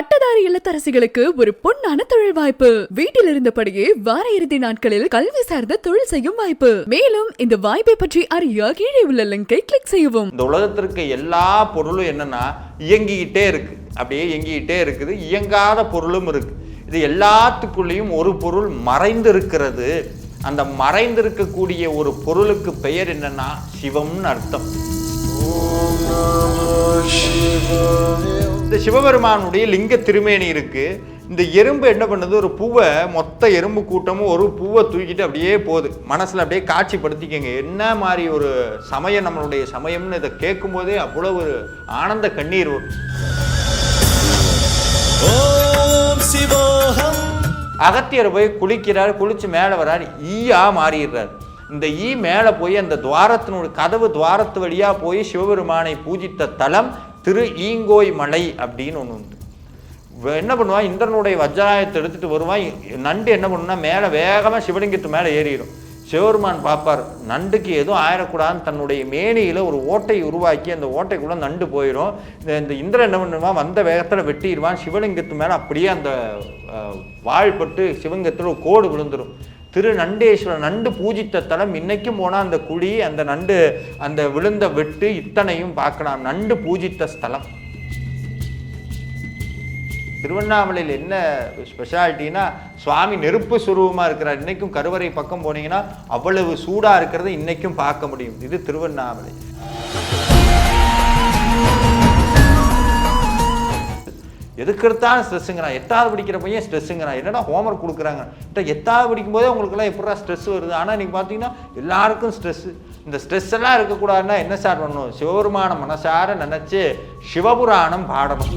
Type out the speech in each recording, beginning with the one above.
பட்டதாரி இல்லத்தரசிகளுக்கு ஒரு பொன்னான தொழில் வாய்ப்பு. வீட்டில் இருந்தபடியே வார இறுதி நாட்களில் கல்வி சார்ந்த தொழில் செய்யும் வாய்ப்பு. மேலும் இந்த வாய்ப்பை பற்றி அறிய கீழே உள்ள லிங்கை கிளிக் செய்யவும். இந்த உலகத்திற்கு எல்லா பொருளும் என்னன்னா இயங்கிக்கிட்டே இருக்கு. அப்படியே இயங்கிக்கிட்டே இருக்குது. இயங்காத பொருளும் இருக்கு. இது எல்லாத்துக்குள்ளேயும் ஒரு பொருள் மறைந்து இருக்கிறது அந்த மறைந்திருக்கக்கூடிய ஒரு பொருளுக்கு பெயர் என்னன்னா சிவம்னு அர்த்தம். இந்த சிவபெருமானுடைய லிங்க திருமேனி இருக்கு. இந்த எறும்பு என்ன பண்ணுது? ஒரு பூவை மொத்த எறும்பு கூட்டமும் ஒரு பூவை தூக்கிட்டு அப்படியே போகுது. மனசுல அப்படியே காட்சிப்படுத்திக்கங்க. என்ன மாதிரி ஒரு சமயம் நம்மளுடைய சமயம்னு இதை கேட்கும் போதே அவ்வளவு ஒரு ஆனந்த கண்ணீர் அகத்தியர் போய் குளிக்கிறார் குளிச்சு மேலே வர்றார். ஈயா மாறிடுறார். இந்த ஈ மேலே போய் அந்த துவாரத்தினுடைய கதவு துவாரத்து வழியாக போய் சிவபெருமானை பூஜித்த தலம் திரு ஈங்கோய் மலை அப்படின்னு ஒன்று உண்டு. என்ன பண்ணுவான்? இந்திரனுடைய வஜ்ராயத்தை எடுத்துட்டு வருவான். நண்டு என்ன பண்ணுன்னா மேலே வேகமாக சிவலிங்கத்து மேலே ஏறிடும். சிவருமான் பார்ப்பார் நண்டுக்கு எதுவும் ஆயிடக்கூடாதுன்னு தன்னுடைய மேனியில் ஒரு ஓட்டை உருவாக்கி அந்த ஓட்டைக்குள்ளே நண்டு போயிடும் இந்த இந்த இந்திரன் என்ன பண்ணுவான்? வந்த வேகத்தில் வெட்டிடுவான். சிவலிங்கத்து மேலே அப்படியே அந்த வாழ்பட்டு வாள்பட்டு சிவலிங்கத்தில் ஒரு கோடு விழுந்துடும் திரு நண்டேஸ்வரர் நண்டு பூஜித்த தலம் இன்னைக்கும் போனால் அந்த குழி அந்த நண்டு அந்த விழுந்த வெட்டு இத்தனையும் பார்க்கலாம். நண்டு பூஜித்த ஸ்தலம். திருவண்ணாமலையில் என்ன ஸ்பெஷாலிட்டினா சுவாமி நெருப்பு சுரூபமாக இருக்கிறார். இன்றைக்கும் கருவறை பக்கம் போனீங்கன்னா அவ்வளவு சூடாக இருக்கிறத இன்றைக்கும் பார்க்க முடியும். இது திருவண்ணாமலை. எதுக்கெடுத்தாலும் ஸ்ட்ரெஸ்ஸுங்கிறான் எட்டாவது படிக்கிற பையன் ஸ்ட்ரெஸ்ஸுங்கிறான் என்னடா ஹோம்ஒர்க் கொடுக்குறாங்க? கிட்ட எட்டாவது படிக்கும் போதே உங்களுக்குலாம் எப்படா ஸ்ட்ரெஸ் வருது? ஆனால் நீங்கள் பார்த்தீங்கன்னா எல்லாருக்கும் ஸ்ட்ரெஸ்ஸு இந்த ஸ்ட்ரெஸ் எல்லாம் இருக்கக்கூடாதுன்னா என்ன சார் பண்ணணும் சிவபெருமான மனசார நினச்சி சிவபுராணம் பாடணும்.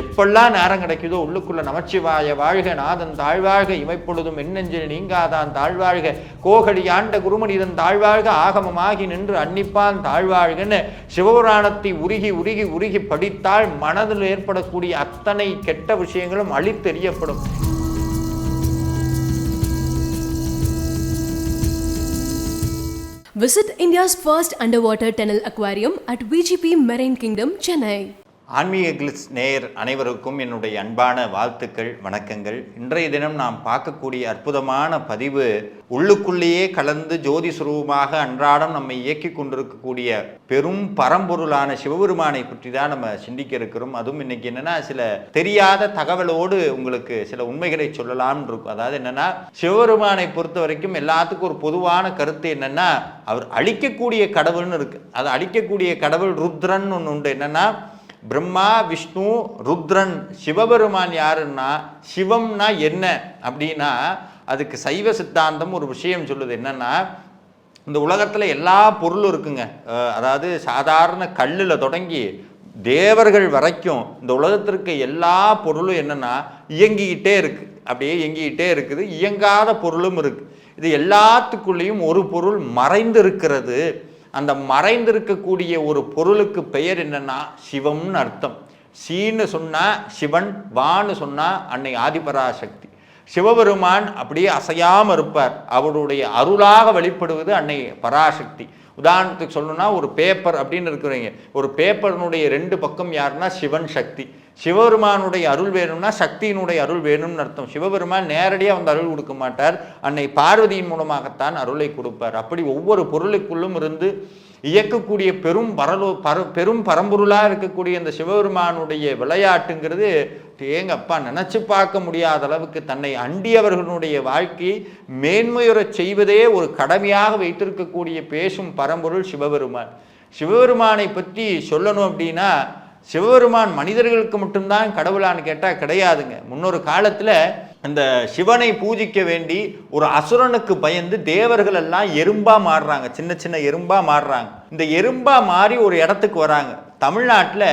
எப்பெல்லாம் நேரம் கிடைக்குதோ உள்ளுக்குள்ள நமச்சிவாய வாழ்க நாதன் தாழ்வாழ்க இமைப்பொழுதும் எண்ணெஞ்சில் நீங்காதான் தாழ்வாழ்க கோகடி ஆண்ட குருமனிதன் தாழ்வாழ்க ஆகமமாகி நின்று அன்னிப்பான் தாழ்வாழ்கன்னு சிவபுராணத்தை உருகி உருகி உருகி படித்தால் மனதில் ஏற்படக்கூடிய அத்தனை கெட்ட விஷயங்களும் அழித்தெறியப்படும் Visit India's first underwater tunnel aquarium at VGP Marine Kingdom, Chennai. Aanmeega Glitz நேயர் அனைவருக்கும் என்னுடைய அன்பான வாழ்த்துக்கள் வணக்கங்கள். இன்றைய தினம் நாம் பார்க்கக்கூடிய அற்புதமான பதிவு உள்ளுக்குள்ளேயே கலந்து ஜோதி சுரூபமாக அன்றாடம் நம்மை இயக்கி கொண்டிருக்கக்கூடிய பெரும் பரம்பொருளான சிவபெருமானை பற்றி தான் நம்ம சிந்திக்க இருக்கிறோம். அதுவும் இன்னைக்கு என்னன்னா சில தெரியாத தகவலோடு உங்களுக்கு சில உண்மைகளை சொல்லலாம்னு இருக்கும். அதாவது என்னன்னா சிவபெருமானை பொறுத்த வரைக்கும் எல்லாத்துக்கும் ஒரு பொதுவான கருத்து என்னன்னா அவர் அழிக்கக்கூடிய கடவுள்னு இருக்கு. அது அழிக்கக்கூடிய கடவுள் ருத்ரன் ஒன்று உண்டு. என்னன்னா பிரம்மா விஷ்ணு ருத்ரன் சிவபெருமான் யாருன்னா சிவம்னா என்ன? அப்படின்னா அதுக்கு சைவ சித்தாந்தம் ஒரு விஷயம் சொல்லுது. என்னன்னா இந்த உலகத்தில் எல்லா பொருளும் இருக்குங்க. அதாவது சாதாரண கல்லில் தொடங்கி தேவர்கள் வரைக்கும் இந்த உலகத்திற்கு எல்லா பொருளும் என்னென்னா இயங்கிக்கிட்டே இருக்கு. அப்படியே இயங்கிக்கிட்டே இருக்குது. இயங்காத பொருளும் இருக்கு. இது எல்லாத்துக்குள்ளேயும் ஒரு பொருள் மறைந்து இருக்கிறது அந்த மறைந்திருக்கக்கூடிய ஒரு பொருளுக்கு பெயர் என்னன்னா சிவம்னு அர்த்தம். சீன்னு சொன்னால் சிவன் வான்னு சொன்னால் அன்னை ஆதிபராசக்தி. சிவபெருமான் அப்படியே அசையாமல் இருப்பார். அவருடைய அருளாக வெளிப்படுவது அன்னை பராசக்தி. உதாரணத்துக்கு சொல்லணும்னா ஒரு பேப்பர் அப்படின்னு இருக்கிறீங்க ஒரு பேப்பரினுடைய ரெண்டு பக்கம் யாருன்னா சிவன் சக்தி. சிவபெருமானுடைய அருள் வேணும்னா சக்தியினுடைய அருள் வேணும்னு அர்த்தம். சிவபெருமான் நேரடியாக வந்து அருள் கொடுக்க மாட்டார். அன்னை பார்வதியின் மூலமாகத்தான் அருளை கொடுப்பார். அப்படி ஒவ்வொரு பொருளுக்குள்ளும் இருந்து இயக்கக்கூடிய பெரும் பரலோ பர பெரும் பரம்பொருளாக இருக்கக்கூடிய இந்த சிவபெருமானுடைய விளையாட்டுங்கிறது தேங்கப்பா நினச்சி பார்க்க முடியாத அளவுக்கு தன்னை அண்டியவர்களுடைய வாழ்க்கையை மேன்மையுறச் செய்வதே ஒரு கடமையாக வைத்திருக்கக்கூடிய பேசும் பரம்பொருள் சிவபெருமான். சிவபெருமானை பற்றி சொல்லணும் அப்படின்னா சிவபெருமான் மனிதர்களுக்கு மட்டும்தான் கடவுளான்னு கேட்டால் கிடையாதுங்க. முன்னொரு காலத்தில் அந்த சிவனை பூஜிக்க வேண்டி ஒரு அசுரனுக்கு பயந்து தேவர்கள் எல்லாம் எறும்பா மாறுறாங்க. சின்ன சின்ன எறும்பா மாறுறாங்க. இந்த எறும்பா மாறி ஒரு இடத்துக்கு வராங்க. தமிழ்நாட்டில்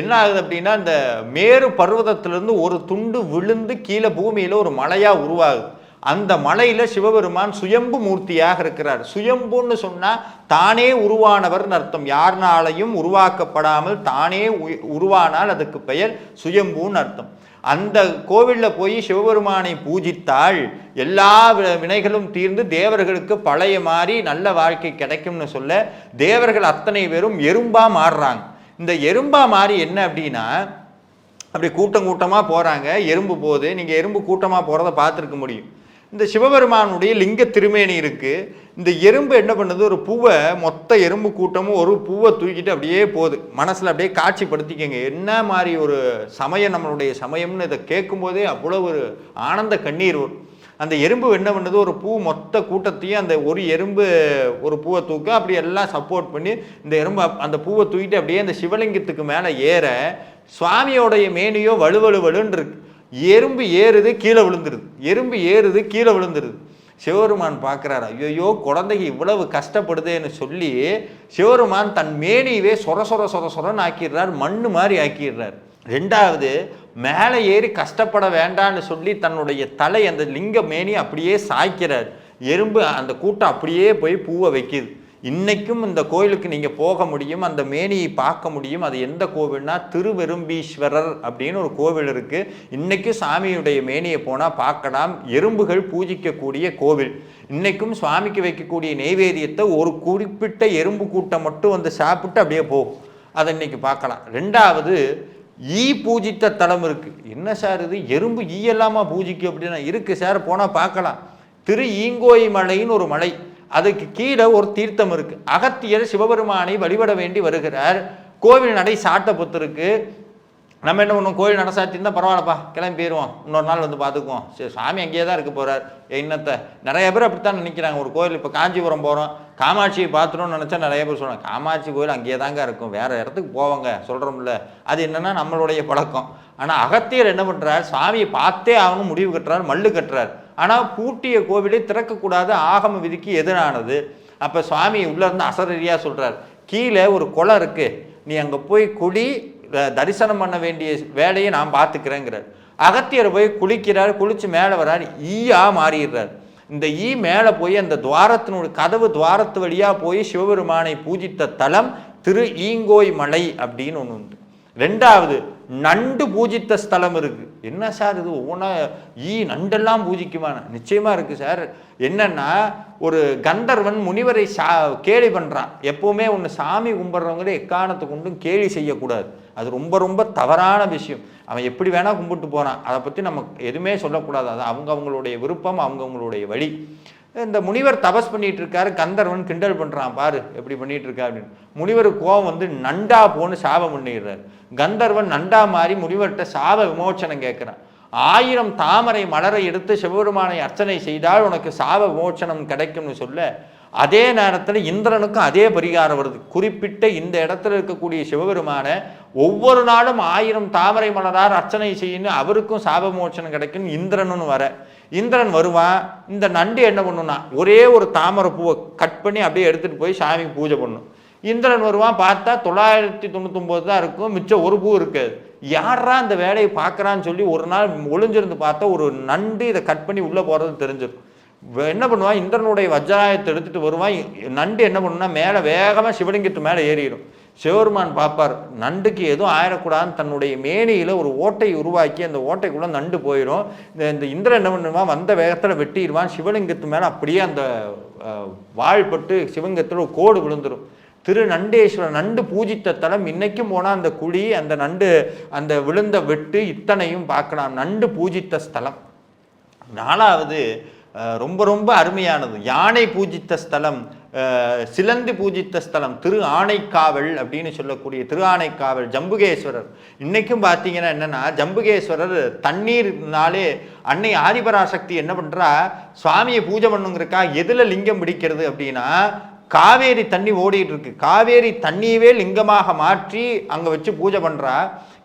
என்ன ஆகுது அப்படின்னா இந்த மேரு பர்வதத்திலிருந்து ஒரு துண்டு விழுந்து கீழே பூமியில் ஒரு மலையாக உருவாகுது. அந்த மலையில சிவபெருமான் சுயம்பு மூர்த்தியாக இருக்கிறார். சுயம்புன்னு சொன்னா தானே உருவானவர்னு அர்த்தம். யாருனாலையும் உருவாக்கப்படாமல் தானே உ- உருவானால் அதுக்கு பெயர் சுயம்புன்னு அர்த்தம். அந்த கோவிலில் போய் சிவபெருமானை பூஜித்தால் எல்லா வினைகளும் தீர்ந்து தேவர்களுக்கு பழைய மாதிரி நல்ல வாழ்க்கை கிடைக்கும்னு சொல்ல தேவர்கள் அத்தனை பேரும் எறும்பா மாறுறாங்க. இந்த எறும்பா மாறி என்ன அப்படின்னா அப்படி கூட்டம் கூட்டமாக போகிறாங்க எறும்பு போகுது. நீங்கள் எறும்பு கூட்டமாக போகிறத பார்த்துருக்க முடியும். இந்த சிவபெருமானுடைய லிங்க திருமேனி இருக்குது இந்த எறும்பு என்ன பண்ணுது? ஒரு பூவை மொத்த எறும்பு கூட்டமும் ஒரு பூவை தூக்கிட்டு அப்படியே போகுது. மனசில் அப்படியே காட்சிப்படுத்திக்கங்க. என்ன மாதிரி ஒரு சமயம் நம்மளுடைய சமயம்னு இதை கேட்கும்போதே அவ்வளோ ஒரு ஆனந்த கண்ணீர் வரும். அந்த எறும்பு என்ன பண்ணுது? ஒரு பூ மொத்த கூட்டத்தையும் அந்த ஒரு எறும்பு ஒரு பூவை தூக்க அப்படி எல்லாம் சப்போர்ட் பண்ணி இந்த எறும்பு அந்த பூவை தூக்கிட்டு அப்படியே அந்த சிவலிங்கத்துக்கு மேலே ஏற சுவாமியோடைய மேனியோ வலுவலு வலுன்னு இருக்கு. எறும்பு ஏறுது கீழே விழுந்துருது. எறும்பு ஏறுது கீழே விழுந்துருது. சிவருமான் பார்க்குறாரு ஐயோ குழந்தைக்கு இவ்வளவு கஷ்டப்படுதேன்னு சொல்லி சிவருமான் தன் மேனியவே சொர சொர சொர சொரன்னு ஆக்கிடுறார் மண்ணு மாதிரி ஆக்கிடுறார். ரெண்டாவது மேலே ஏறி கஷ்டப்பட வேண்டான்னு சொல்லி தன்னுடைய தலை அந்த லிங்க மேனி அப்படியே சாய்க்கிறார். எறும்பு அந்த கூட்டம் அப்படியே போய் பூவை வைக்கிது. இன்னைக்கும் இந்த கோயிலுக்கு நீங்கள் போக முடியும் அந்த மேனியை பார்க்க முடியும். அது எந்த கோவில்னா திருவெரும்பீஸ்வரர் அப்படின்னு ஒரு கோவில் இருக்குது இன்னைக்கும் சாமியுடைய மேனியை போனால் பார்க்கலாம். எறும்புகள் பூஜிக்கக்கூடிய கோவில். இன்னைக்கும் சுவாமிக்கு வைக்கக்கூடிய நெய்வேதியத்தை ஒரு குறிப்பிட்ட எறும்பு கூட்டம் மட்டும் வந்து சாப்பிட்டு அப்படியே போகும். அதை இன்னைக்கு பார்க்கலாம். ரெண்டாவது ஈ பூஜித்த தலம் இருக்கு. என்ன சார் இது? எறும்பு ஈ எல்லாமா பூஜிக்கு அப்படின்னா இருக்கு சார். போனால் பார்க்கலாம். திரு ஈங்கோய் மலைன்னு ஒரு மலை. அதுக்கு கீழே ஒரு தீர்த்தம் இருக்கு. அகத்தியர் சிவபெருமானை வழிபட வேண்டி வருகிறார். கோவில் நடை சாட்டப்புத்து இருக்கு. நம்ம என்ன பண்ணுவோம்? கோயில் நட சாத்தியிருந்தா பரவாயில்லப்பா கிளம்பி போயிடுவோம் இன்னொரு நாள் வந்து பார்த்துக்குவோம். சரி சாமி அங்கேயே தான் இருக்க போறார். என்னத்தை நிறைய பேர் அப்படித்தான் நினைக்கிறாங்க. ஒரு கோயில் இப்போ காஞ்சிபுரம் போகிறோம் காமாட்சியை பார்த்துட்டோம்னு நினச்சா நிறைய பேர் சொல்கிறாங்க காமாட்சி கோயில் அங்கேயே தாங்க இருக்கும். வேற இடத்துக்கு போவாங்க சொல்கிறோம்ல அது என்னன்னா நம்மளுடைய பழக்கம். ஆனால் அகத்தியர் என்ன பண்ணுறார் சாமியை பார்த்தே ஆகணும் முடிவு கட்டுறார் மல்லு கட்டுறார். ஆனால் பூட்டிய கோவிலை திறக்கக்கூடாது ஆகம விதிக்கு எதிரானது. அப்போ சுவாமி உள்ளே இருந்து அசரரியாக சொல்கிறார் கீழே ஒரு குளம் இருக்கு. நீ அங்கே போய் குடி தரிசனம் பண்ண வேண்டிய வேலையை நான் பார்த்துக்கிறேங்கிறார். அகத்தியர் போய் குளிக்கிறார் குளித்து மேலே வரார். ஈயாக மாறிடுறார். இந்த ஈ மேலே போய் அந்த துவாரத்தினுடைய கதவு துவாரத்து வழியாக போய் சிவபெருமானை பூஜித்த தலம் திரு ஈங்கோய் மலை அப்படின்னு ஒன்று உண்டு. ரெண்டாவது நண்டு பூஜித்த ஸ்தலம் இருக்கு. என்ன சார் இது? ஒவ்வொன்றா ஈ நண்டெல்லாம் பூஜிக்குமான நிச்சயமா இருக்கு சார். என்னன்னா ஒரு கந்தர்வன் முனிவரை சா கேலி பண்றான். எப்பவுமே ஒன்று சாமி கும்பிட்றவங்களே எக்காரணத்தை கொண்டும் கேலி செய்யக்கூடாது. அது ரொம்ப ரொம்ப தவறான விஷயம். அவன் எப்படி வேணா கும்பிட்டு போறான். அதை பற்றி நம்ம எதுவுமே சொல்லக்கூடாது. அது அவங்க அவங்களுடைய விருப்பம் அவங்கவுங்களுடைய வழி. இந்த முனிவர் தபஸ் பண்ணிட்டு இருக்காரு கந்தர்வன் கிண்டல் பண்றான் பாரு எப்படி பண்ணிட்டு இருக்கா அப்படின்னு. முனிவர் கோவம் வந்து நண்டா போன்னு சாபம் பண்ணிடுறாரு கந்தர்வன் நண்டா மாறி முனிவர்கிட்ட சாப விமோச்சனம் கேட்கிறான். ஆயிரம் தாமரை மலரை எடுத்து சிவபெருமானை அர்ச்சனை செய்தால் உனக்கு சாப விமோச்சனம் கிடைக்கும்னு சொல்ல அதே நேரத்தில் இந்திரனுக்கும் அதே பரிகாரம் வருது. குறிப்பிட்ட இந்த இடத்துல இருக்கக்கூடிய சிவபெருமானை ஒவ்வொரு நாளும் ஆயிரம் தாமரை மலரார் அர்ச்சனை செய்யணும் அவருக்கும் சாபமோச்சனம் கிடைக்கும் இந்திரனுன்னு வர. இந்திரன் வருவான் இந்த நண்டு என்ன பண்ணுன்னா ஒரே ஒரு தாமரை பூவை கட் பண்ணி அப்படியே எடுத்துகிட்டு போய் சாமிக்கு பூஜை பண்ணும். இந்திரன் வருவான் பார்த்தா தொள்ளாயிரத்தி தொண்ணூத்தொம்பது தான் இருக்கும் மிச்சம் ஒரு பூ இருக்காது யாரா அந்த வேலையை பார்க்குறான்னு சொல்லி ஒரு நாள் ஒளிஞ்சிருந்து பார்த்தா ஒரு நண்டு இதை கட் பண்ணி உள்ளே போகிறது தெரிஞ்சிடும். என்ன பண்ணுவான் இந்திரனுடைய வஜ்ராயத்தை எடுத்துகிட்டு வருவான் நண்டு என்ன பண்ணுன்னா மேலே வேகமாக சிவலிங்கத்து மேலே ஏறிடும். சிவபெருமான் பார்ப்பார் நண்டுக்கு எதுவும் ஆயிடக்கூடாதுன்னு தன்னுடைய மேனியில் ஒரு ஓட்டை உருவாக்கி அந்த ஓட்டைக்குள்ளே நண்டு போயிடும். இந்த இந்த இந்திரன் என்ன பண்ணுவான் வந்த வேகத்தில் வெட்டிடுவான். சிவலிங்கத்து மேலே அப்படியே அந்த வாழ்பட்டு சிவலிங்கத்தில் ஒரு கோடு விழுந்துடும் திரு நண்டேஸ்வரர் நண்டு பூஜித்த தலம் இன்னைக்கும் போனால் அந்த குழி அந்த நண்டு அந்த விழுந்த வெட்டு இத்தனையும் பார்க்கலாம். நண்டு பூஜித்த ஸ்தலம். நாலாவது ரொம்ப ரொம்ப அருமையானது. யானை பூஜித்த ஸ்தலம். சிலந்தி பூஜித்த ஸ்தலம் திரு ஆணைக்காவல் அப்படின்னு சொல்லக்கூடிய திரு ஆணைக்காவல் ஜம்புகேஸ்வரர். இன்னைக்கும் பார்த்தீங்கன்னா என்னன்னா ஜம்புகேஸ்வரர் தண்ணீர்னாலே அன்னை ஆதிபராசக்தி என்ன பண்றா சுவாமியை பூஜை பண்ணுங்கிறக்கா எதுல லிங்கம் பிடிக்கிறது அப்படின்னா காவேரி தண்ணி ஓடிட்டு இருக்கு காவேரி தண்ணியவே லிங்கமாக மாற்றி அங்க வச்சு பூஜை பண்றா.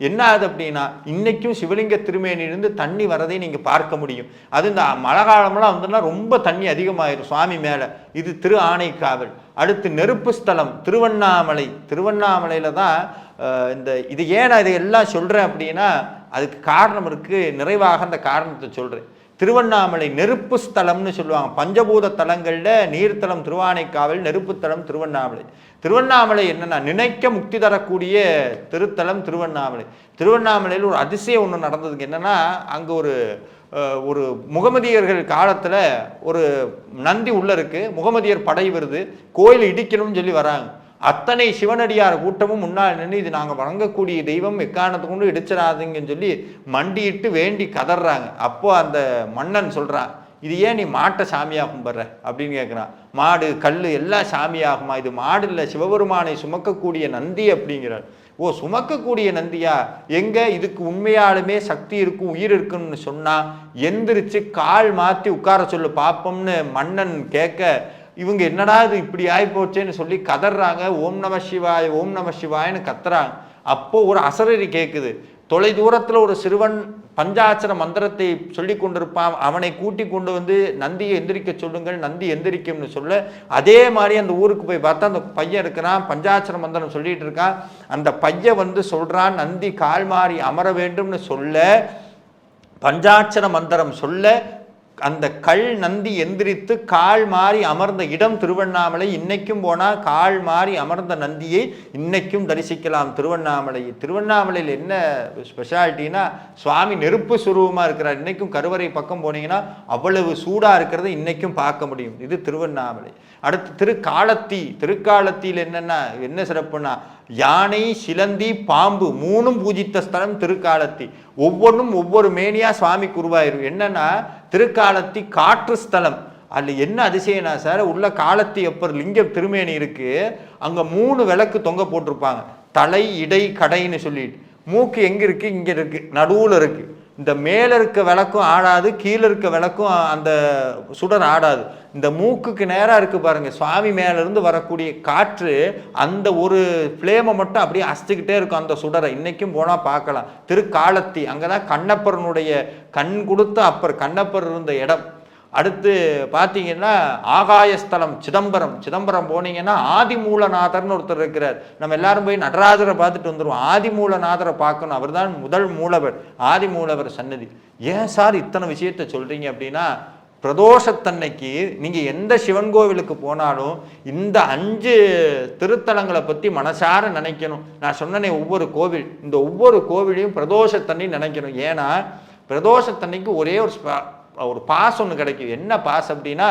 என்ன ஆகுது அப்படின்னா இன்னைக்கும் சிவலிங்க திருமேனிலிருந்து தண்ணி வரதை நீங்க பார்க்க முடியும். அது இந்த மழை காலம்லாம் வந்துன்னா ரொம்ப தண்ணி அதிகமாயிரும் சுவாமி மேல. இது திரு ஆனைக்காவல். அடுத்து நெருப்பு ஸ்தலம் திருவண்ணாமலை. திருவண்ணாமலையில தான் இந்த இது ஏன் நான் இதை எல்லாம் சொல்றேன் அப்படின்னா அதுக்கு காரணம் இருக்கு. நிறைவாக அந்த காரணத்தை சொல்றேன். திருவண்ணாமலை நெருப்பு ஸ்தலம்னு சொல்லுவாங்க. பஞ்சபூத தலங்களில் நீர்த்தலம் திருவானைக்காவல் நெருப்பு தலம் திருவண்ணாமலை. திருவண்ணாமலை என்னென்னா நினைக்க முக்தி தரக்கூடிய திருத்தலம் திருவண்ணாமலை. திருவண்ணாமலையில் ஒரு அதிசயம் ஒன்று நடந்ததுக்கு என்னன்னா அங்கே ஒரு ஒரு முகமதியர்கள் காலத்தில் ஒரு நந்தி உள்ளே இருக்குது முகமதியர் படை வருது. கோயில் இடிக்கணும்னு சொல்லி வராங்க. அத்தனை சிவனடியார் கூட்டமும் முன்னால் நின்று இது நாங்கள் வணங்கக்கூடிய தெய்வம் எக்காரணத்தை கொண்டு இடிச்சிடாதீங்கன்னு சொல்லி மண்டியிட்டு வேண்டி கதறாங்க அப்போ அந்த மன்னன் சொல்றான் இது ஏன் நீ மாட்டை சாமியாக கும்பிட்ற? அப்படின்னு கேட்குறான் மாடு கல் எல்லாம் சாமியாகுமா? இது மாடு இல்லை சிவபெருமானை சுமக்கக்கூடிய நந்தி அப்படிங்கிறார். ஓ சுமக்கக்கூடிய நந்தியா? எங்க? இதுக்கு உண்மையாலுமே சக்தி இருக்கும் உயிர் இருக்குன்னு சொன்னா எந்திரிச்சு கால் மாற்றி உட்கார சொல்லு பார்ப்போம்னு மன்னன் கேட்க இவங்க என்னடா இது இப்படி ஆயிப்போச்சேன்னு சொல்லி கதறாங்க ஓம் நம சிவாய் ஓம் நம சிவாயன்னு கத்துறாங்க. அப்போ ஒரு அசரறி கேட்குது தொலை தூரத்தில் ஒரு சிறுவன் பஞ்சாட்சர மந்திரத்தை சொல்லி கொண்டிருப்பான். அவனை கூட்டி கொண்டு வந்து நந்தியை எந்திரிக்க சொல்லுங்கள் நந்தி எந்திரிக்கும்னு சொல்ல. அதே மாதிரி அந்த ஊருக்கு போய் பார்த்தா அந்த பையன் இருக்கிறான். பஞ்சாட்சர மந்திரம் சொல்லிட்டு இருக்கான். அந்த பையன் வந்து சொல்றான் நந்தி கால் மாறி அமர வேண்டும்னு சொல்ல பஞ்சாட்சர மந்திரம் சொல்ல அந்த கல் நந்தி எந்திரித்து கால் மாறி அமர்ந்த இடம் திருவண்ணாமலை. இன்னைக்கும் போனால் கால் மாறி அமர்ந்த நந்தியை இன்னைக்கும் தரிசிக்கலாம் திருவண்ணாமலை. திருவண்ணாமலையில் என்ன ஸ்பெஷாலிட்டினா சுவாமி நெருப்பு சுரூபமாக இருக்கிறார். இன்னைக்கும் கருவறை பக்கம் போனீங்கன்னா அவ்வளவு சூடாக இருக்கிறத இன்னைக்கும் பார்க்க முடியும். இது திருவண்ணாமலை. அடுத்து திருக்காலத்தி திருக்காலத்தியில் என்னென்ன என்ன சிறப்புனா யானை சிலந்தி பாம்பு மூணும் பூஜித்த ஸ்தலம் திருக்காலத்தி ஒவ்வொன்றும் ஒவ்வொரு மேனியாக சுவாமிக்கு உருவாயிரும் என்னென்னா திருக்காலத்தி காற்று ஸ்தலம். அதில் என்ன அதிசயம்னா சார் உள்ள காலத்தி எப்பர் லிங்கம் திருமேனி இருக்கு. அங்கே மூணு விளக்கு தொங்க போட்டிருப்பாங்க. தலை இடை கடைன்னு சொல்லிட்டு. மூக்கு எங்க இருக்கு? இங்க இருக்கு. நடுவுல இருக்கு. இந்த மேல இருக்க விளக்கும் ஆடாது கீழே இருக்க விளக்கும் அந்த சுடர் ஆடாது. இந்த மூக்குக்கு நேரா இருக்கு பாருங்க. சுவாமி மேல இருந்து வரக்கூடிய காற்று அந்த ஒரு ஃப்ளேமை மட்டும் அப்படியே அசைச்சுக்கிட்டே இருக்கும் அந்த சுடரை. இன்னைக்கும் போனா பார்க்கலாம். திருக்காலத்தி அங்கதான் கண்ணப்பரனுடைய கண் கொடுத்த அப்பர் கண்ணப்பர் இருந்த இடம். அடுத்து பார்த்தீங்கன்னா ஆகாயஸ்தலம் சிதம்பரம். சிதம்பரம் போனீங்கன்னா ஆதிமூலநாதர்னு ஒருத்தர் இருக்கிறார். நம்ம எல்லாரும் போய் நடராஜரை பார்த்துட்டு வந்துடுவோம் ஆதிமூலநாதரை பார்க்கணும். அவர் தான் முதல் மூலவர் ஆதிமூலவர் சன்னதி. ஏன் சார் இத்தனை விஷயத்த சொல்றீங்க அப்படின்னா பிரதோஷத்தன்னைக்கு நீங்கள் எந்த சிவன் கோவிலுக்கு போனாலும் இந்த அஞ்சு திருத்தலங்களை பற்றி மனசார நினைக்கணும். நான் சொன்னனே ஒவ்வொரு கோவில் இந்த ஒவ்வொரு கோவிலையும் பிரதோஷத்தன்னை நினைக்கணும். ஏன்னா பிரதோஷத்தன்னைக்கு ஒரே ஒரு ஒரு பாஸ் ஒன்று கிடைக்கும் என்ன பாஸ் அப்படின்னா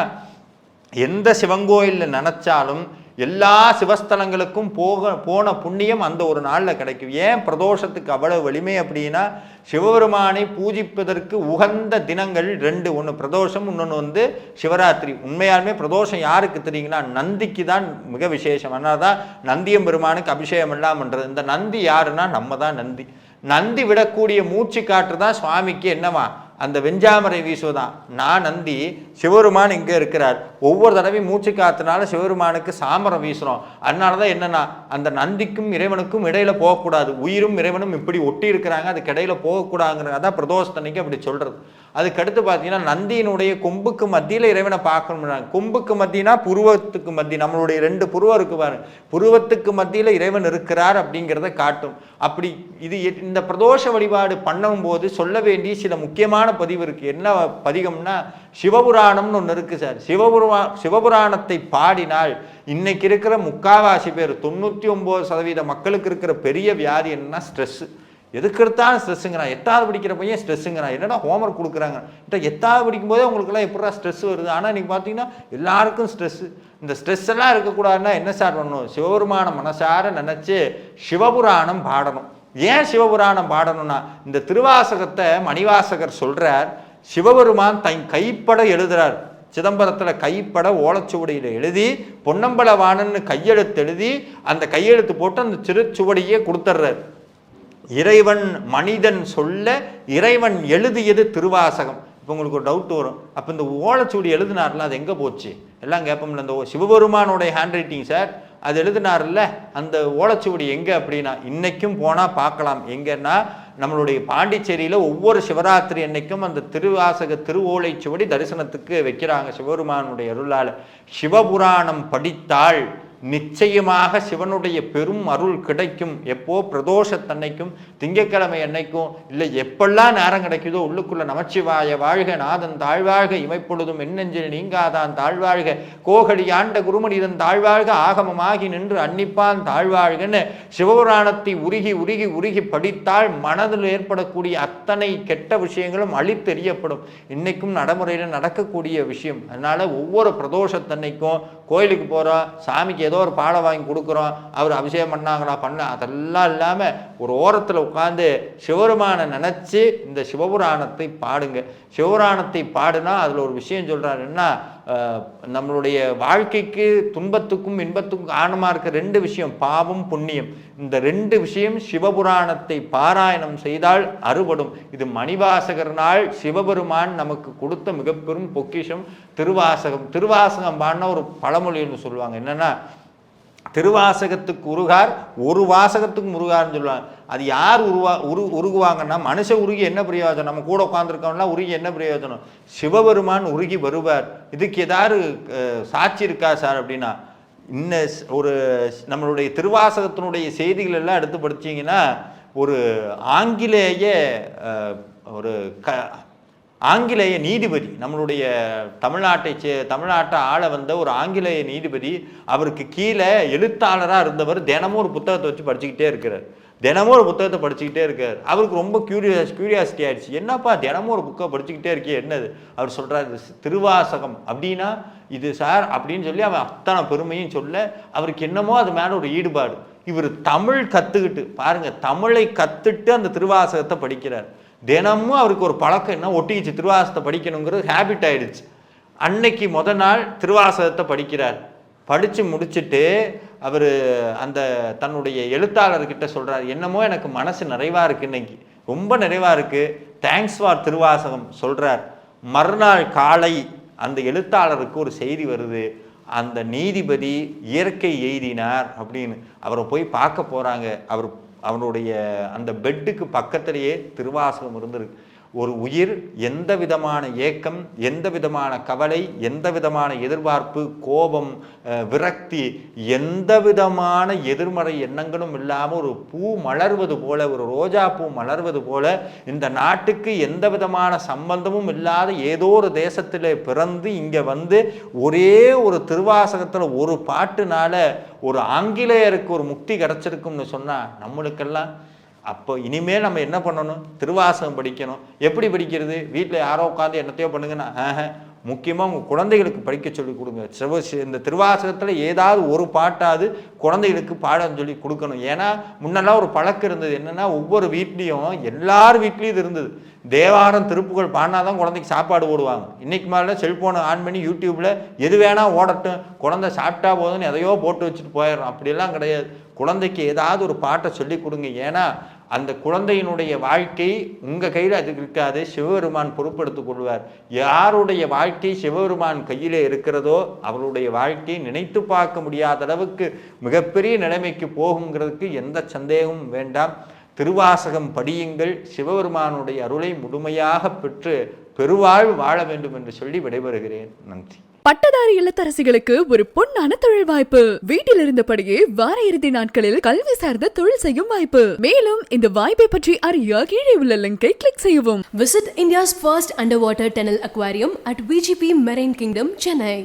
எந்த சிவங்கோயிலில் நினச்சாலும் எல்லா சிவஸ்தலங்களுக்கும் போக போன புண்ணியம் அந்த ஒரு நாளில் கிடைக்கும். ஏன் பிரதோஷத்துக்கு அவ்வளவு வலிமை அப்படின்னா சிவபெருமானை பூஜிப்பதற்கு உகந்த தினங்கள் ரெண்டு. ஒன்று பிரதோஷம் இன்னொன்று வந்து சிவராத்திரி. உண்மையாலுமே பிரதோஷம் யாருக்கு தெரியுங்கன்னா நந்திக்கு தான் மிக விசேஷம். அதனால தான் நந்தியம் பெருமானுக்கு அபிஷேகம் எல்லாம் பண்ணுறது இந்த நந்தி யாருன்னா நம்ம தான் நந்தி. நந்தி விடக்கூடிய மூச்சு காற்று தான் சுவாமிக்கு என்னவா? அந்த வெஞ்சாமரை வீசுவதான். நான் நந்தி சிவருமான் இங்கே இருக்கிறார். ஒவ்வொரு தடவையும் மூச்சு காத்தினால சிவருமானுக்கு சாமரம் வீசுகிறோம் அதனால தான் என்னன்னா அந்த நந்திக்கும் இறைவனுக்கும் இடையில போகக்கூடாது. உயிரும் இறைவனும் இப்படி ஒட்டி இருக்கிறாங்க. அதுக்கு இடையில போகக்கூடாதுங்கிறது தான் பிரதோஷத்தன்னைக்கு அப்படி சொல்கிறது அதுக்கடுத்து பார்த்தீங்கன்னா நந்தியினுடைய கொம்புக்கு மத்தியில் இறைவனை பார்க்கணும்னா கொம்புக்கு மத்தினா புருவத்துக்கு மத்தி. நம்மளுடைய ரெண்டு புருவம் இருக்கு பாருங்க. புருவத்துக்கு மத்தியில் இறைவன் இருக்கிறார் அப்படிங்கிறத காட்டும். அப்படி இது இந்த பிரதோஷ வழிபாடு பண்ணும்போது சொல்ல வேண்டிய சில முக்கியமான பதிவு இருக்கு. என்ன பதிகம்னா சிவபுராணம்னு ஒன்று இருக்கு சார். சிவபுரா சிவபுராணத்தை பாடினால் இன்னைக்கு இருக்கிற முக்காவாசி பேர் தொண்ணூற்றி ஒம்பது சதவீத மக்களுக்கு இருக்கிற பெரிய வியாதி என்னன்னா ஸ்ட்ரெஸ்ஸு எதுக்கு எடுத்தாலும் ஸ்ட்ரெஸ்ஸுங்கிறான் எட்டாவது படிக்கிற பையன் ஸ்ட்ரெஸ்ஸுங்கிறான் என்னடா ஹோம்ஒர்க் கொடுக்குறாங்க? இப்போ எட்டாவது படிக்கும் போதே உங்களுக்குலாம் எப்படா ஸ்ட்ரெஸ் வருது? ஆனால் நீங்கள் பார்த்தீங்கன்னா எல்லாருக்கும் ஸ்ட்ரெஸ்ஸு இந்த ஸ்ட்ரெஸ் எல்லாம் இருக்கக்கூடாதுன்னா என்ன சார் பண்ணணும்? சிவபெருமான மனசார நினச்சி சிவபுராணம் பாடணும். ஏன் சிவபுராணம் பாடணும்னா இந்த திருவாசகத்தை மணிவாசகர் சொல்றார் சிவபெருமான் தன் கைப்பட எழுதுறார். சிதம்பரத்தில் கைப்பட ஓலைச்சுவடியில் எழுதி பொன்னம்பலவாணன்னு கையெழுத்து எழுதி அந்த கையெழுத்து போட்டு அந்த திருச்சுவடியே கொடுத்துட்றார் இறைவன் மனிதன் சொல்ல இறைவன் எழுதியது திருவாசகம். இப்போ உங்களுக்கு ஒரு டவுட் வரும். அப்போ இந்த ஓலைச்சுவடி எழுதினார்ல அது எங்கே போச்சு? எல்லாம் கேட்போம்ல இந்த ஓ- சிவபெருமானுடைய ஹேண்ட் ரைட்டிங் சார் அது எழுதினார்ல அந்த ஓலைச்சுவடி எங்கே அப்படின்னா இன்னைக்கும் போனால் பார்க்கலாம். எங்கன்னா நம்மளுடைய பாண்டிச்சேரியில் ஒவ்வொரு சிவராத்திரி அன்னைக்கும் அந்த திருவாசக திருவோலைச்சுவடி தரிசனத்துக்கு வைக்கிறாங்க சிவபெருமானுடைய அருளால். சிவபுராணம் படித்தால் நிச்சயமாக சிவனுடைய பெரும் அருள் கிடைக்கும். எப்போ பிரதோஷத்தன்னைக்கும் திங்கட்கிழமை அன்னைக்கும் இல்லை எப்பெல்லாம் நேரம் கிடைக்குதோ உள்ளுக்குள்ள நமச்சிவாய வாழ்க நாதன் தாழ்வாழ்க இமைப்பொழுதும் எண்ணெஞ்சில் நீங்காதான் தாழ்வாழ்க கோகலி ஆண்ட குருமனிதன் தாழ்வாழ்க ஆகமமாகி நின்று அன்னிப்பான் தாழ்வாழ்கன்னு சிவபுராணத்தை உருகி உருகி உருகி படித்தால் மனதில் ஏற்படக்கூடிய அத்தனை கெட்ட விஷயங்களும் அழித்தெறியப்படும். இன்னைக்கும் நடைமுறையில் நடக்கக்கூடிய விஷயம். அதனால ஒவ்வொரு பிரதோஷத்தன்னைக்கும் கோயிலுக்கு போகிறோம் சாமிக்கு ஏதோ ஒரு பாலை வாங்கி கொடுக்குறோம் அவர் அபிஷேகம் பண்ணாங்களா பண்ண. அதெல்லாம் இல்லாமல் ஒரு ஓரத்தில் உட்காந்து சிவபெருமானை நினச்சி இந்த சிவபுராணத்தை பாடுங்க. சிவபுராணத்தை பாடுனா அதில் ஒரு விஷயம் சொல்கிறாரு என்ன? நம்மளுடைய வாழ்க்கைக்கு துன்பத்துக்கும் இன்பத்துக்கும் காரணமாக இருக்க ரெண்டு விஷயம் பாவம் புண்ணியம். இந்த ரெண்டு விஷயம் சிவபுராணத்தை பாராயணம் செய்தால் அறுபடும். இது மணிவாசகர் நாள் சிவபெருமான் நமக்கு கொடுத்த மிக பெரும் பொக்கிஷம் திருவாசகம். திருவாசகம் பாடின ஒரு பழமொழின்னு சொல்லுவாங்க. என்னென்னா திருவாசகத்துக்கு உருகார் ஒரு வாசகத்துக்கு முருகார்னு சொல்லுவாங்க. அது யார் உருவா உரு உருகுவாங்கன்னா மனுஷ உருகி என்ன பிரயோஜனம்? நம்ம கூட உட்காந்துருக்கோம்னா உருகி என்ன பிரயோஜனம்? சிவபெருமான் உருகி வருவார். இதுக்கு ஏதாவது சாட்சி இருக்கா சார் அப்படின்னா? இன்ன ஒரு நம்மளுடைய திருவாசகத்தினுடைய செய்திகள் எல்லாம் எடுத்து படிச்சிங்கன்னா ஒரு ஆங்கிலேய ஒரு க ஆங்கிலேய நீதிபதி நம்மளுடைய தமிழ்நாட்டை சே தமிழ்நாட்டை ஆள வந்த ஒரு ஆங்கிலேய நீதிபதி அவருக்கு கீழே எழுத்தாளராக இருந்தவர் தினமும் ஒரு புத்தகத்தை வச்சு படிச்சுக்கிட்டே இருக்கிறார். தினமும் ஒரு புத்தகத்தை படிச்சுக்கிட்டே இருக்கார். அவருக்கு ரொம்ப கியூரியாஸ் கியூரியாசிட்டி ஆயிடுச்சு. என்னப்பா தினமும் ஒரு புக்கை படிச்சுக்கிட்டே இருக்கே என்னது? அவர் சொல்கிறார் திருவாசகம். அப்படின்னா இது சார் அப்படின்னு சொல்லி அவன் அத்தனை பெருமையும் சொல்ல அவருக்கு என்னமோ அது மேலே ஒரு ஈடுபாடு. இவர் தமிழ் கற்றுக்கிட்டு பாருங்கள் தமிழை கற்றுட்டு அந்த திருவாசகத்தை படிக்கிறார். தினமும் அவருக்கு ஒரு பழக்கம் என்ன? ஒட்டிக்கிச்சு திருவாசகத்தை படிக்கணுங்கிறது ஹேபிட் ஆயிடுச்சு. அன்னைக்கு முத நாள் திருவாசகத்தை படிக்கிறார். படித்து முடிச்சுட்டு அவர் அந்த தன்னுடைய எழுத்தாளர்கிட்ட சொல்கிறார் என்னமோ எனக்கு மனசு நிறைவாக இருக்குது இன்னைக்கு. ரொம்ப நிறைவாக இருக்குது தேங்க்ஸ் ஃபார் திருவாசகம் சொல்கிறார் மறுநாள் காலை அந்த எழுத்தாளருக்கு ஒரு செய்தி வருது. அந்த நீதிபதி இயற்கை எய்தினார் அப்படின்னு. அவரை போய் பார்க்க போகிறாங்க அவர் அவருடைய அந்த பெட்டுக்கு பக்கத்திலேயே திருவாசகம் இருந்திருக்கு. ஒரு உயிர் எந்த விதமான ஏக்கம் எந்த விதமான கவலை எந்த விதமான எதிர்பார்ப்பு கோபம் விரக்தி எந்த விதமான எதிர்மறை எண்ணங்களும் இல்லாமல் ஒரு பூ மலர்வது போல ஒரு ரோஜா பூ மலர்வது போல இந்த நாட்டுக்கு எந்த விதமான சம்பந்தமும் இல்லாத ஏதோ ஒரு தேசத்தில் பிறந்து இங்கே வந்து ஒரே ஒரு திருவாசகத்தில் ஒரு பாட்டுனால ஒரு ஆங்கிலேயருக்கு ஒரு முக்தி கிடைச்சிருக்கும்னு சொன்னால் நம்மளுக்கெல்லாம் அப்போ இனிமேல் நம்ம என்ன பண்ணணும்? திருவாசகம் படிக்கணும். எப்படி படிக்கிறது? வீட்டில் யாரோ உட்காந்து என்னத்தையோ பண்ணுங்கன்னா ஆஹ முக்கியமாக உங்கள் குழந்தைகளுக்கு படிக்க சொல்லி கொடுங்க. சிவ சி- இந்த திருவாசகத்தில் ஏதாவது ஒரு பாட்டாவது குழந்தைகளுக்கு பாடம் சொல்லி கொடுக்கணும். ஏன்னா முன்னெல்லாம் ஒரு பழக்கம் இருந்தது. என்னென்னா ஒவ்வொரு வீட்லேயும் எல்லார் வீட்லேயும் இது இருந்தது. தேவாரம் திருப்புகொள் பாடினா தான் குழந்தைக்கு சாப்பாடு போடுவாங்க. இன்றைக்கு மேலே செல்ஃபோனை ஆன் பண்ணி யூடியூப்பில் எது வேணால் ஓடட்டும். குழந்தை சாப்பிட்டா போதும்னு எதையோ போட்டு வச்சுட்டு போயிடுறோம். அப்படியெல்லாம் கிடையாது. குழந்தைக்கு ஏதாவது ஒரு பாட்டை சொல்லி கொடுங்க. ஏன்னா அந்த குழந்தையினுடைய வாழ்க்கை உங்கள் கையில் அது இருக்காது. சிவபெருமான் பொறுப்படுத்திக் கொள்வார். யாருடைய வாழ்க்கை சிவபெருமான் கையில் இருக்கிறதோ அவருடைய வாழ்க்கை நினைத்து பார்க்க முடியாத அளவுக்கு மிகப்பெரிய நிலைமைக்கு போகுங்கிறதுக்கு எந்த சந்தேகமும் வேண்டாம். திருவாசகம் படியுங்கள். சிவபெருமானுடைய அருளை முழுமையாக பெற்று பெருவாழ்வு வாழ வேண்டும் என்று சொல்லி விடைபெறுகிறேன். நன்றி. பட்டதாரி இல்லத்தரசிகளுக்கு ஒரு பொன்னான தொழில் வாய்ப்பு. வீட்டில் இருந்தபடியே வார இறுதி நாட்களில் கல்வி சார்ந்த தொழில் செய்யும் வாய்ப்பு. மேலும் இந்த வாய்ப்பை பற்றி அறிய கீழே உள்ள லிங்கை கிளிக் செய்யவும். Visit India's first underwater tunnel aquarium at VGP marine kingdom Chennai